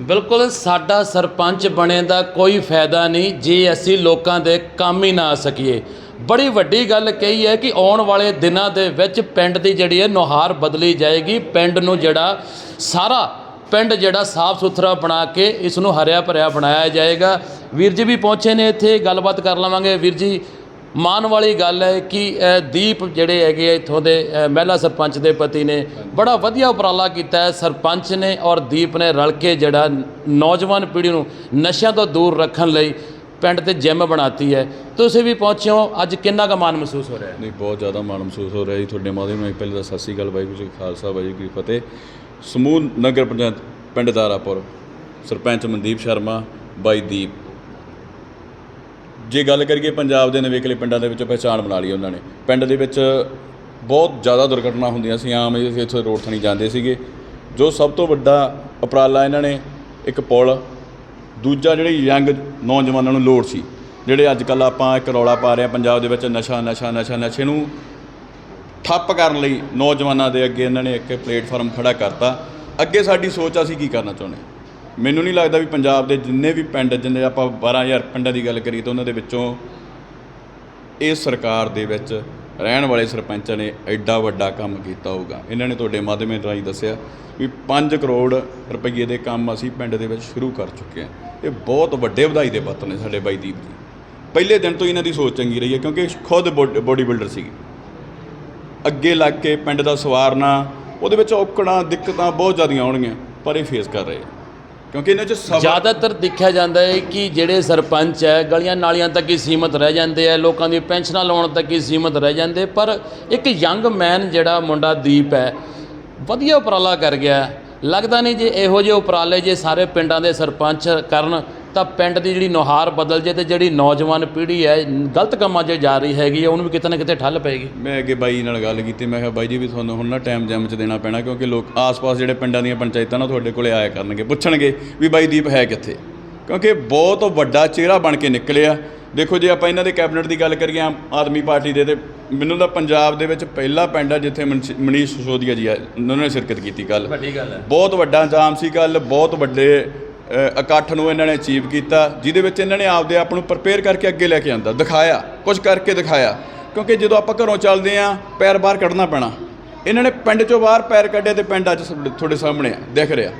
ਬਿਲਕੁਲ, ਸਾਡਾ ਸਰਪੰਚ ਬਣੇ ਦਾ ਕੋਈ ਫਾਇਦਾ ਨਹੀਂ ਜੇ ਅਸੀਂ ਲੋਕਾਂ ਦੇ ਕੰਮ ਹੀ ਨਾ ਆ ਸਕੀਏ। ਬੜੀ ਵੱਡੀ ਗੱਲ ਕਹੀ ਹੈ ਕਿ ਆਉਣ ਵਾਲੇ ਦਿਨਾਂ ਦੇ ਵਿੱਚ ਪਿੰਡ ਦੀ ਜਿਹੜੀ ਹੈ ਨੁਹਾਰ ਬਦਲੀ ਜਾਏਗੀ। ਪਿੰਡ ਨੂੰ ਜਿਹੜਾ ਸਾਰਾ ਪਿੰਡ ਜਿਹੜਾ ਸਾਫ਼ ਸੁਥਰਾ ਬਣਾ ਕੇ ਇਸ ਨੂੰ ਹਰਿਆ ਭਰਿਆ ਬਣਾਇਆ ਜਾਏਗਾ। ਵੀਰ ਜੀ ਵੀ ਪਹੁੰਚੇ ਨੇ ਇੱਥੇ, ਗੱਲਬਾਤ ਕਰ ਲਵਾਂਗੇ। ਵੀਰ ਜੀ ਮਾਣ ਵਾਲੀ ਗੱਲ ਹੈ ਕਿ ਦੀਪ ਜਿਹੜੇ ਹੈਗੇ ਆ ਇੱਥੋਂ ਦੇ ਮਹਿਲਾ ਸਰਪੰਚ ਦੇ ਪਤੀ ਨੇ ਬੜਾ ਵਧੀਆ ਉਪਰਾਲਾ ਕੀਤਾ ਹੈ। ਸਰਪੰਚ ਨੇ ਔਰ ਦੀਪ ਨੇ ਰਲ ਕੇ ਜਿਹੜਾ ਨੌਜਵਾਨ ਪੀੜ੍ਹੀ ਨੂੰ ਨਸ਼ਿਆਂ ਤੋਂ ਦੂਰ ਰੱਖਣ ਲਈ ਪਿੰਡ ਤੇ ਜਿਮ ਬਣਾਤੀ ਹੈ। ਤੁਸੀਂ ਵੀ ਪਹੁੰਚੇ ਹੋ। ਅੱਜ ਕਿੰਨਾ ਕੁ ਮਾਣ ਮਹਿਸੂਸ ਹੋ ਰਿਹਾ ਹੈ? ਨਹੀਂ, ਬਹੁਤ ਜ਼ਿਆਦਾ ਮਾਣ ਮਹਿਸੂਸ ਹੋ ਰਿਹਾ ਜੀ। ਤੁਹਾਡੇ ਮਾਧਿਅਮ ਨਾਲ ਪਹਿਲੇ ਤਾਂ ਸਤਿ ਸ਼੍ਰੀ ਅਕਾਲ, ਵਾਹਿਗੁਰੂ ਜੀ ਖਾਲਸਾ, ਵਾਹਿਗੁਰੂ ਜੀ ਫਤਿਹ। ਸਮੂਹ ਨਗਰ ਪੰਚਾਇਤ ਪਿੰਡ ਦਾਰਾਪੁਰ ਸਰਪੰਚ ਮਨਦੀਪ ਸ਼ਰਮਾ, ਬਾਈ ਦੀਪ। ਜੇ ਗੱਲ ਕਰੀਏ ਪੰਜਾਬ ਦੇ ਨਵੇਕਲੇ ਪਿੰਡਾਂ ਦੇ ਵਿੱਚ ਪਹਿਚਾਣ ਬਣਾ ਲਈ ਉਹਨਾਂ ਨੇ। ਪਿੰਡ ਦੇ ਵਿੱਚ ਬਹੁਤ ਜ਼ਿਆਦਾ ਦੁਰਘਟਨਾ ਹੁੰਦੀਆਂ ਸੀ, ਆਮ ਅਸੀਂ ਇੱਥੇ ਰੋਡ ਥਣੀ ਜਾਂਦੇ ਸੀਗੇ। ਜੋ ਸਭ ਤੋਂ ਵੱਡਾ ਉਪਰਾਲਾ ਇਹਨਾਂ ਨੇ, ਇੱਕ ਪੁਲ, ਦੂਜਾ ਜਿਹੜੀ ਯੰਗ ਨੌਜਵਾਨਾਂ ਨੂੰ ਲੋੜ ਸੀ, ਜਿਹੜੇ ਅੱਜ ਕੱਲ ਆਪਾਂ ਇੱਕ ਰੌਲਾ ਪਾ ਰਹੇ ਹਾਂ, ਪੰਜਾਬ ਦੇ ਵਿੱਚ ਨਸ਼ਾ ਨਸ਼ਾ ਨਸ਼ਾ, ਨਸ਼ੇ ਨੂੰ ਠੱਪ ਕਰਨ ਲਈ ਨੌਜਵਾਨਾਂ ਦੇ ਅੱਗੇ ਇਹਨਾਂ ਨੇ ਇੱਕ ਪਲੇਟਫਾਰਮ ਖੜਾ ਕਰਤਾ। ਅੱਗੇ ਸਾਡੀ ਸੋਚ ਆ, ਅਸੀਂ ਕੀ ਕਰਨਾ ਚਾਹੁੰਦੇ ਮੈਨੂੰ ਨਹੀਂ ਲੱਗਦਾ ਵੀ ਪੰਜਾਬ ਦੇ ਜਿੰਨੇ ਵੀ ਪਿੰਡ, ਜਿੰਨੇ ਆਪਾਂ 12000 ਪਿੰਡਾਂ ਦੀ ਗੱਲ ਕਰੀਏ ਤਾਂ ਉਹਨਾਂ ਦੇ ਵਿੱਚੋਂ ਇਹ ਸਰਕਾਰ ਦੇ ਵਿੱਚ ਰਹਿਣ ਵਾਲੇ ਸਰਪੰਚਾਂ ਨੇ ਐਡਾ ਵੱਡਾ ਕੰਮ ਕੀਤਾ ਹੋਊਗਾ। ਇਹਨਾਂ ਨੇ ਤੁਹਾਡੇ ਮਾਧਿਅਮ ਰਾਹੀਂ ਦੱਸਿਆ ਵੀ 5 ਕਰੋੜ ਰੁਪਏ ਦੇ ਕੰਮ ਅਸੀਂ ਪਿੰਡ ਦੇ ਵਿੱਚ ਸ਼ੁਰੂ ਕਰ ਚੁੱਕੇ ਹਾਂ। ਇਹ ਬਹੁਤ ਵੱਡੇ ਵਧਾਈ ਦੇ ਪੱਤਰ ਨੇ ਸਾਡੇ ਬਾਈ ਦੀਪ ਜੀ। ਪਹਿਲੇ ਦਿਨ ਤੋਂ ਹੀ ਇਹਨਾਂ ਦੀ ਸੋਚ ਚੰਗੀ ਰਹੀ ਹੈ ਕਿਉਂਕਿ ਖੁਦ ਬੋਡੀ ਬਿਲਡਰ ਸੀ ਅੱਗੇ ਲੱਗ ਕੇ ਪਿੰਡ ਦਾ ਸਵਾਰਨਾ, ਉਹਦੇ ਵਿੱਚ ਔਕੜਾਂ, ਦਿੱਕਤਾਂ ਬਹੁਤ ਜ਼ਿਆਦੀਆਂ ਆਉਣਗੀਆਂ, ਪਰ ਇਹ ਫੇਸ ਕਰ ਰਹੇ ਕਿਉਂਕਿ ਇਹਨਾਂ 'ਚ ਸਬਰ ਜ਼ਿਆਦਾਤਰ ਦੇਖਿਆ ਜਾਂਦਾ ਹੈ ਕਿ ਜਿਹੜੇ ਸਰਪੰਚ ਹੈ, ਗਲੀਆਂ ਨਾਲੀਆਂ ਤੱਕ ਹੀ ਸੀਮਤ ਰਹਿ ਜਾਂਦੇ ਆ ਲੋਕਾਂ ਦੀ ਪੈਨਸ਼ਨਾਂ ਲਾਉਣ ਤੱਕ ਹੀ ਸੀਮਤ ਰਹਿ ਜਾਂਦੇ ਪਰ ਇੱਕ ਯੰਗ ਮੈਨ ਜਿਹੜਾ ਮੁੰਡਾ ਦੀਪ ਹੈ, ਵਧੀਆ ਉਪਰਾਲਾ ਕਰ ਗਿਆ ਲੱਗਦਾ ਨਹੀਂ ਜੇ ਇਹੋ ਜਿਹੇ ਉਪਰਾਲੇ ਜੇ ਸਾਰੇ ਪਿੰਡਾਂ ਦੇ ਸਰਪੰਚ ਕਰਨ ਤਾਂ ਪਿੰਡ ਦੀ ਜਿਹੜੀ ਨੁਹਾਰ ਬਦਲ ਜੇ ਤੇ ਜਿਹੜੀ ਨੌਜਵਾਨ ਪੀੜ੍ਹੀ ਹੈ ਗਲਤ ਕੰਮਾਂ 'ਚ ਜਾ ਰਹੀ ਹੈਗੀ ਹੈ ਉਹਨੂੰ ਵੀ ਕਿਤੇ ਨਾ ਕਿਤੇ ਠੱਲ ਪਏਗੀ। ਮੈਂ ਅੱਗੇ ਬਾਈ ਨਾਲ ਗੱਲ ਕੀਤੀ ਮੈਂ ਕਿਹਾ ਬਾਈ ਜੀ ਵੀ ਤੁਹਾਨੂੰ ਹੁਣ ਨਾ ਟਾਈਮ ਜੈਮ ਚ ਦੇਣਾ ਪੈਣਾ ਕਿਉਂਕਿ ਲੋਕ ਆਸ-ਪਾਸ ਜਿਹੜੇ ਪਿੰਡਾਂ ਦੀਆਂ ਪੰਚਾਇਤਾਂ ਨਾ ਤੁਹਾਡੇ ਕੋਲੇ ਆਇਆ ਕਰਨਗੇ ਪੁੱਛਣਗੇ ਵੀ ਬਾਈ ਦੀਪ ਹੈ ਕਿੱਥੇ। ਕਿਉਂਕਿ ਬਹੁਤ ਵੱਡਾ ਚਿਹਰਾ ਬਣ ਕੇ ਨਿਕਲਿਆ। ਦੇਖੋ ਜੇ ਆਪਾਂ ਇਹਨਾਂ ਦੇ ਕੈਬਨਿਟ ਦੀ ਗੱਲ ਕਰੀਏ ਆਮ ਆਦਮੀ ਪਾਰਟੀ ਦੇ ਤੇ ਮੈਨੂੰ ਤਾਂ ਪੰਜਾਬ ਦੇ ਵਿੱਚ ਪਹਿਲਾ ਪਿੰਡ ਆ ਜਿੱਥੇ ਮਨਸ਼- ਮਨੀਸ਼ ਸਿਸੋਦੀਆ ਜੀ ਆ ਉਹਨਾਂ ਨੇ ਸ਼ਿਰਕਤ ਕੀਤੀ ਕੱਲ ਵੱਡੀ ਗੱਲ ਹੈ। ਬਹੁਤ ਵੱਡਾ ਇੰਤਜ਼ਾਮ ਸੀ ਕੱਲ ਬਹੁਤ ਵੱਡੇ ਇਕੱਠ ਨੂੰ ਇਹਨਾਂ ਨੇ ਅਚੀਵ ਕੀਤਾ, ਜਿਹਦੇ ਵਿੱਚ ਇਹਨਾਂ ਨੇ ਆਪਦੇ ਆਪ ਨੂੰ ਪ੍ਰਪੇਅਰ ਕਰਕੇ ਅੱਗੇ ਲੈ ਕੇ ਆਂਦਾ, ਦਿਖਾਇਆ ਕੁਝ ਕਰਕੇ ਦਿਖਾਇਆ। ਕਿਉਂਕਿ ਜਦੋਂ ਆਪਾਂ ਘਰੋਂ ਚੱਲਦੇ ਆਂ, ਪੈਰ ਬਾਹਰ ਕੱਢਣਾ ਪੈਣਾ। ਇਹਨਾਂ ਨੇ ਪਿੰਡ ਚੋਂ ਬਾਹਰ ਪੈਰ ਕੱਢਿਆ ਤੇ ਪਿੰਡ ਅੱਜ ਤੁਹਾਡੇ ਸਾਹਮਣੇ ਆ, ਦਿਖ ਰਿਹਾ।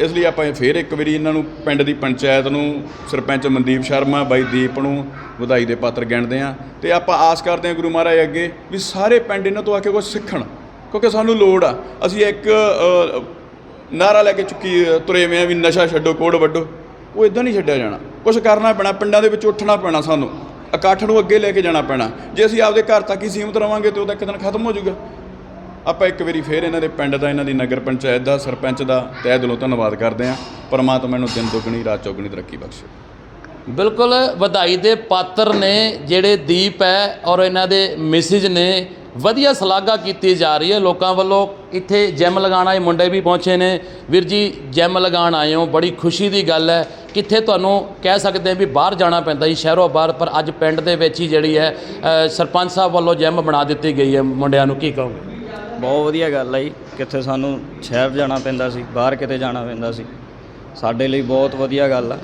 ਇਸ ਲਈ ਆਪਾਂ ਫੇਰ ਇੱਕ ਵਾਰੀ ਇਹਨਾਂ ਨੂੰ ਪਿੰਡ ਦੀ ਪੰਚਾਇਤ ਨੂੰ, ਸਰਪੰਚ ਮਨਦੀਪ ਸ਼ਰਮਾ, ਬਾਈ ਦੀਪ ਨੂੰ ਵਧਾਈ ਦੇ ਪਾਤਰ ਗਿਣਦੇ ਆ। ਤੇ ਆਪਾਂ ਆਸ ਕਰਦੇ ਹਾਂ ਗੁਰੂ ਮਹਾਰਾਜ ਅੱਗੇ ਵੀ ਸਾਰੇ ਪਿੰਡ ਇਹਨਾਂ ਤੋਂ ਆ ਕੇ ਕੁਝ ਸਿੱਖਣ, ਕਿਉਂਕਿ ਸਾਨੂੰ ਲੋੜ ਆ। ਅਸੀਂ ਇੱਕ ਨਾਰਾ ਲੈ ਕੇ ਚੁੱਕੀ ਅ, ਤੁਰੇ ਹੋਏ ਆ ਵੀ ਨਸ਼ਾ ਛੱਡੋ ਕੋੜ ਵੱਡੋ ਉਹ ਇਦਾਂ ਨਹੀਂ ਛੱਡਿਆ ਜਾਣਾ। ਕੁਝ ਕਰਨਾ ਪੈਣਾ ਪਿੰਡਾਂ ਦੇ ਵਿੱਚ ਉੱਠਣਾ ਪੈਣਾ ਸਾਨੂੰ। ਇਕੱਠ ਨੂੰ ਅੱਗੇ ਲੈ ਕੇ ਜਾਣਾ ਪੈਣਾ। ਜੇ ਅਸੀਂ ਆਪਦੇ ਘਰ ਤੱਕ ਹੀ ਸੀਮਤ ਰਵਾਂਗੇ ਤੇ ਉਹਦਾ ਤਾਂ ਇੱਕ ਦਿਨ ਖਤਮ ਹੋ ਜਾਊਗਾ। ਆਪਾਂ ਇੱਕ ਵਾਰੀ ਫੇਰ ਇਹਨਾਂ ਦੇ ਪਿੰਡ ਦਾ ਇਹਨਾਂ ਦੀ ਨਗਰ ਪੰਚਾਇਤ ਦਾ ਸਰਪੰਚ ਦਾ ਤਹਿ ਦਿਲੋਂ ਧੰਨਵਾਦ ਕਰਦੇ ਹਾਂ। ਪਰਮਾਤਮਾ ਨੂੰ ਦਿਨ ਦੁੱਗਣੀ ਰਾਤ ਚੌਗਣੀ ਤਰੱਕੀ ਬਖਸ਼ੇ। ਬਿਲਕੁਲ ਵਧਾਈ ਦੇ ਪਾਤਰ ਨੇ ਜਿਹੜੇ ਦੀਪ ਹੈ ਔਰ ਇਹਨਾਂ ਦੇ ਮਿਸਿਜ ਨੇ ਵਧੀਆ ਸ਼ਲਾਘਾ ਕੀਤੀ ਜਾ ਰਹੀ ਹੈ ਲੋਕਾਂ ਵੱਲੋਂ। ਇੱਥੇ ਜਿਮ ਲਗਾਉਣ ਆਏ ਮੁੰਡੇ ਵੀ ਪਹੁੰਚੇ ਨੇ। ਵੀਰ ਜੀ ਜਿਮ ਲਗਾਉਣ ਆਏ ਹੋ, ਬੜੀ ਖੁਸ਼ੀ ਦੀ ਗੱਲ ਹੈ। ਕਿੱਥੇ ਤੁਹਾਨੂੰ ਕਹਿ ਸਕਦੇ ਹਾਂ ਵੀ ਬਾਹਰ ਜਾਣਾ ਪੈਂਦਾ ਜੀ, ਸ਼ਹਿਰੋਂ ਬਾਹਰ, ਪਰ ਅੱਜ ਪਿੰਡ ਦੇ ਵਿੱਚ ਹੀ ਜਿਹੜੀ ਹੈ ਸਰਪੰਚ ਸਾਹਿਬ ਵੱਲੋਂ ਜਿਮ ਬਣਾ ਦਿੱਤੀ ਗਈ ਹੈ ਮੁੰਡਿਆਂ ਨੂੰ, ਕੀ ਕਹੋਗੇ? ਬਹੁਤ ਵਧੀਆ ਗੱਲ ਹੈ ਜੀ, ਕਿੱਥੇ ਸਾਨੂੰ ਸ਼ਹਿਰ ਜਾਣਾ ਪੈਂਦਾ ਸੀ, ਬਾਹਰ ਕਿਤੇ ਜਾਣਾ ਪੈਂਦਾ ਸੀ। ਸਾਡੇ ਲਈ ਬਹੁਤ ਵਧੀਆ ਗੱਲ ਆ,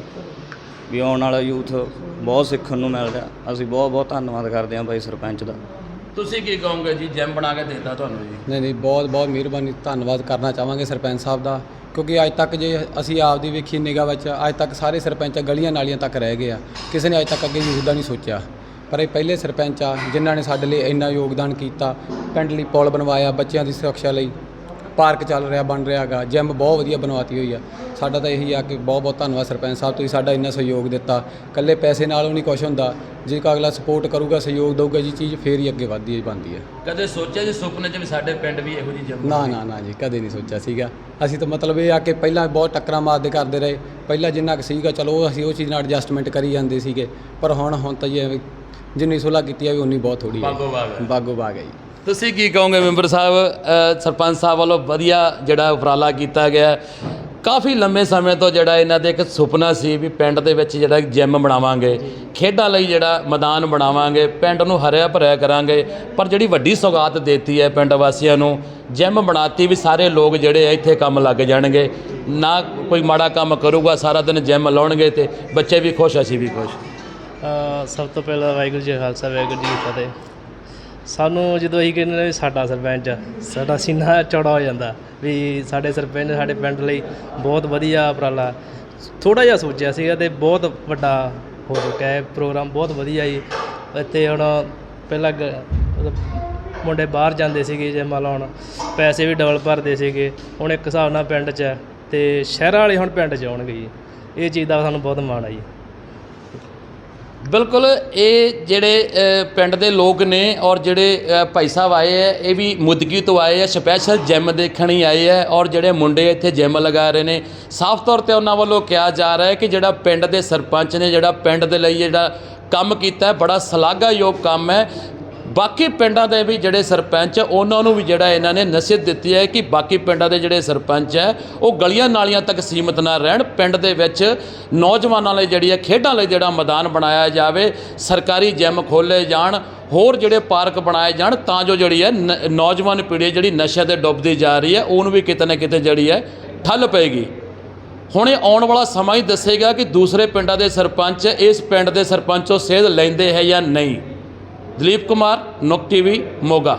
ਵੀ ਆਉਣ ਵਾਲਾ ਯੂਥ ਬਹੁਤ ਸਿੱਖਣ ਨੂੰ ਮਿਲ ਰਿਹਾ। ਅਸੀਂ ਬਹੁਤ ਬਹੁਤ ਧੰਨਵਾਦ ਕਰਦੇ ਹਾਂ ਬਾਈ ਸਰਪੰਚ ਦਾ। ਤੁਸੀਂ ਕੀ ਕਹੋਗੇ ਜੀ ਜੈਮ ਬਣਾ ਕੇ ਦੇਤਾ ਤੁਹਾਨੂੰ ਜੀ? ਨਹੀਂ ਨਹੀਂ, ਬਹੁਤ ਬਹੁਤ ਮਿਹਰਬਾਨੀ, ਧੰਨਵਾਦ ਕਰਨਾ ਚਾਹਾਂਗੇ ਸਰਪੰਚ ਸਾਹਿਬ ਦਾ, ਕਿਉਂਕਿ ਅੱਜ ਤੱਕ ਜੇ ਅਸੀਂ ਆਪਦੀ ਵੇਖੀ ਨਿਗਾਹ ਵਿੱਚ, ਅੱਜ ਤੱਕ ਸਾਰੇ ਸਰਪੰਚ ਗਲੀਆਂ ਨਾਲੀਆਂ ਤੱਕ ਰਹਿ ਗਏ ਆ। ਕਿਸੇ ਨੇ ਅੱਜ ਤੱਕ ਅੱਗੇ ਯੂਥ ਦਾ ਨਹੀਂ ਸੋਚਿਆ। ਪਰ ਇਹ ਪਹਿਲੇ ਸਰਪੰਚ ਆ, ਜਿਨ੍ਹਾਂ ਨੇ ਸਾਡੇ ਲਈ ਇੰਨਾ ਯੋਗਦਾਨ ਕੀਤਾ, ਪਿੰਡ ਲਈ ਪੁਲ ਬਣਵਾਇਆ, ਬੱਚਿਆਂ ਦੀ ਸੁਰੱਖਿਆ ਲਈ ਪਾਰਕ ਚੱਲ ਰਿਹਾ, ਬਣ ਰਿਹਾ ਹੈਗਾ ਜਿਮ ਬਹੁਤ ਵਧੀਆ ਬਣਵਾਤੀ ਹੋਈ ਆ। ਸਾਡਾ ਤਾਂ ਇਹੀ ਆ ਕਿ ਬਹੁਤ ਬਹੁਤ ਧੰਨਵਾਦ ਸਰਪੰਚ ਸਾਹਿਬ, ਤੁਸੀਂ ਸਾਡਾ ਇੰਨਾ ਸਹਿਯੋਗ ਦਿੱਤਾ। ਇਕੱਲੇ ਪੈਸੇ ਨਾਲ ਵੀ ਨਹੀਂ ਕੁਝ ਹੁੰਦਾ ਜੇ ਕੋਈ ਅਗਲਾ ਸਪੋਰਟ ਕਰੂਗਾ ਸਹਿਯੋਗ ਦਊਗਾ ਜੀ ਚੀਜ਼ ਫੇਰ ਹੀ ਅੱਗੇ ਵੱਧਦੀ ਹੈ ਬਣਦੀ ਹੈ। ਕਦੇ ਸੋਚਿਆ ਜੀ ਸੁਪਨੇ 'ਚ ਵੀ ਸਾਡੇ ਪਿੰਡ ਵੀ ਇਹੋ ਜਿਹੀ ਜਿਮ ਨਾ ਨਾ ਨਾ ਜੀ ਕਦੇ ਨਹੀਂ ਸੋਚਿਆ ਸੀਗਾ। ਅਸੀਂ ਤਾਂ ਮਤਲਬ ਇਹ ਆ ਕਿ ਪਹਿਲਾਂ ਬਹੁਤ ਟੱਕਰਾਂ ਮਾਰਦੇ ਕਰਦੇ ਰਹੇ। ਪਹਿਲਾਂ ਜਿੰਨਾ ਕੁ ਸੀਗਾ ਚਲੋ ਉਹ ਅਸੀਂ ਉਹ ਚੀਜ਼ ਨਾਲ ਐਡਜਸਟਮੈਂਟ ਕਰੀ ਜਾਂਦੇ ਸੀਗੇ। ਪਰ ਹੁਣ ਹੁਣ ਤਾਂ ਜੀ ਐਵੇਂ ਜਿੰਨੀ ਸੁਲਾ ਕੀਤੀ ਆ ਵੀ ਉਨੀ ਬਹੁਤ ਥੋੜੀ ਹੈ। ਬਾਗੋ ਬਾਗ ਹੈ। ਬਾਗੋ ਬਾਗ ਹੈ ਜੀ। ਤੁਸੀਂ ਕੀ ਕਹੋਗੇ ਮੈਂਬਰ ਸਾਹਿਬ? ਅ, ਸਰਪੰਚ ਸਾਹਿਬ ਵੱਲੋਂ ਵਧੀਆ ਜਿਹੜਾ ਉਪਰਾਲਾ ਕੀਤਾ ਗਿਆ। ਕਾਫੀ ਲੰਮੇ ਸਮੇਂ ਤੋਂ ਜਿਹੜਾ ਇਹਨਾਂ ਦੇ ਇੱਕ ਸੁਪਨਾ ਸੀ ਵੀ ਪਿੰਡ ਦੇ ਵਿੱਚ ਜਿਹੜਾ ਜਿਮ ਬਣਾਵਾਂਗੇ, ਖੇਡਾਂ ਲਈ ਜਿਹੜਾ ਮੈਦਾਨ ਬਣਾਵਾਂਗੇ, ਪਿੰਡ ਨੂੰ ਹਰਿਆ ਭਰਿਆ ਕਰਾਂਗੇ। ਪਰ ਜਿਹੜੀ ਵੱਡੀ ਸੌਗਾਤ ਦੇਤੀ ਹੈ ਪਿੰਡ ਵਾਸੀਆਂ ਨੂੰ ਜਿਮ ਬਣਾਤੀ ਵੀ ਸਾਰੇ ਲੋਕ ਜਿਹੜੇ ਆ ਇੱਥੇ ਕੰਮ ਲੱਗ ਜਾਣਗੇ। ਨਾ ਕੋਈ ਮਾੜਾ ਕੰਮ ਕਰੂਗਾ, ਸਾਰਾ ਦਿਨ ਜਿਮ ਲਾਉਣਗੇ ਤੇ ਬੱਚੇ ਵੀ ਖੁਸ਼, ਅਸੀਂ ਵੀ ਖੁਸ਼। ਸਭ ਤੋਂ ਪਹਿਲਾਂ ਵਾਹਿਗੁਰੂ ਜੀ ਖਾਲਸਾ, ਵਾਹਿਗੁਰੂ ਜੀ ਫਤਿਹ। ਸਾਨੂੰ ਜਦੋਂ ਅਸੀਂ ਕਹਿੰਦੇ ਨੇ ਵੀ ਸਾਡਾ ਸਰਪੰਚ ਆ, ਸਾਡਾ ਸੀਨਾ ਚੌੜਾ ਹੋ ਜਾਂਦਾ ਵੀ ਸਾਡੇ ਸਰਪੰਚ ਸਾਡੇ ਪਿੰਡ ਲਈ ਬਹੁਤ ਵਧੀਆ ਉਪਰਾਲਾ। ਥੋੜਾ ਜਿਹਾ ਸੋਚਿਆ ਸੀਗਾ ਤੇ ਬਹੁਤ ਵੱਡਾ ਹੋ ਚੁੱਕਾ ਹੈ ਪ੍ਰੋਗਰਾਮ ਬਹੁਤ ਵਧੀਆ ਜੀ। ਇੱਥੇ ਹੁਣ ਪਹਿਲਾਂ ਗ- ਮਤਲਬ ਮੁੰਡੇ ਬਾਹਰ ਜਾਂਦੇ ਸੀਗੇ ਜੇ ਮੰਨ ਲਓ ਹੁਣ ਪੈਸੇ ਵੀ ਡਬਲ ਭਰਦੇ ਸੀਗੇ ਹੁਣ ਇੱਕ ਹਿਸਾਬ ਨਾਲ ਪਿੰਡ 'ਚ ਹੈ ਤੇ ਸ਼ਹਿਰਾਂ ਵਾਲੇ ਹੁਣ ਪਿੰਡ 'ਚ ਆਉਣਗੇ ਜੀ। ਇਹ ਚੀਜ਼ ਦਾ ਸਾਨੂੰ ਬਹੁਤ ਮਾਣ ਆ ਜੀ। ਬਿਲਕੁਲ, ਇਹ ਜਿਹੜੇ ਪਿੰਡ ਦੇ ਲੋਕ ਨੇ ਔਰ ਜਿਹੜੇ ਭਾਈ ਸਾਹਿਬ ਆਏ ਹੈ ਇਹ ਵੀ ਮੁਦਗੀ ਤੋਂ ਆਏ ਹੈ ਸਪੈਸ਼ਲ ਜਿਮ ਦੇਖਣ ਹੀ ਆਏ ਹੈ ਔਰ ਜਿਹੜੇ ਮੁੰਡੇ ਇੱਥੇ ਜਿਮ ਲਗਾ ਰਹੇ ਨੇ, ਸਾਫ਼ ਤੌਰ ਤੇ ਉਹਨਾਂ ਵੱਲੋਂ ਕਿਹਾ ਜਾ ਰਿਹਾ ਹੈ ਕਿ ਜਿਹੜਾ ਪਿੰਡ ਦੇ ਸਰਪੰਚ ਨੇ, ਜਿਹੜਾ ਪਿੰਡ ਦੇ ਲਈ ਜਿਹੜਾ ਕੰਮ ਕੀਤਾ ਬੜਾ ਸ਼ਲਾਘਾਯੋਗ ਕੰਮ ਹੈ ਬਾਕੀ ਪਿੰਡਾਂ ਦੇ ਵੀ ਜਿਹੜੇ ਸਰਪੰਚ ਹੈ, ਉਹਨਾਂ ਨੂੰ ਵੀ ਜਿਹੜਾ ਇਹਨਾਂ ਨੇ ਨਸੀਹਤ ਦਿੱਤੀ ਹੈ ਕਿ ਬਾਕੀ ਪਿੰਡਾਂ ਦੇ ਜਿਹੜੇ ਸਰਪੰਚ ਹੈ ਉਹ ਗਲੀਆਂ ਨਾਲੀਆਂ ਤੱਕ ਸੀਮਤ ਨਾ ਰਹਿਣ। ਪਿੰਡ ਦੇ ਵਿੱਚ ਨੌਜਵਾਨਾਂ ਲਈ ਜਿਹੜੀ ਹੈ ਖੇਡਾਂ ਲਈ ਜਿਹੜਾ ਮੈਦਾਨ ਬਣਾਇਆ ਜਾਵੇ ਸਰਕਾਰੀ ਜਿਮ ਖੋਲ੍ਹੇ ਜਾਣ ਹੋਰ ਜਿਹੜੇ ਪਾਰਕ ਬਣਾਏ ਜਾਣ ਤਾਂ ਜੋ ਜਿਹੜੀ ਹੈ ਨ- ਨੌਜਵਾਨ ਪੀੜ੍ਹੀ ਜਿਹੜੀ ਨਸ਼ੇ ਤੇ ਡੁੱਬਦੀ ਜਾ ਰਹੀ ਹੈ ਉਹਨੂੰ ਵੀ ਕਿਤੇ ਨਾ ਕਿਤੇ ਜਿਹੜੀ ਹੈ ਠੱਲ ਪਏਗੀ। ਹੁਣ ਇਹ ਆਉਣ ਵਾਲਾ ਸਮਾਂ ਹੀ ਦੱਸੇਗਾ ਕਿ ਦੂਸਰੇ ਪਿੰਡਾਂ ਦੇ ਸਰਪੰਚ ਇਸ ਪਿੰਡ ਦੇ ਸਰਪੰਚੋਂ ਸੇਧ ਲੈਂਦੇ ਹੈ ਜਾਂ ਨਹੀਂ। ਦਲੀਪ ਕੁਮਾਰ ਨੁਕ ਟੀਵੀ ਮੋਗਾ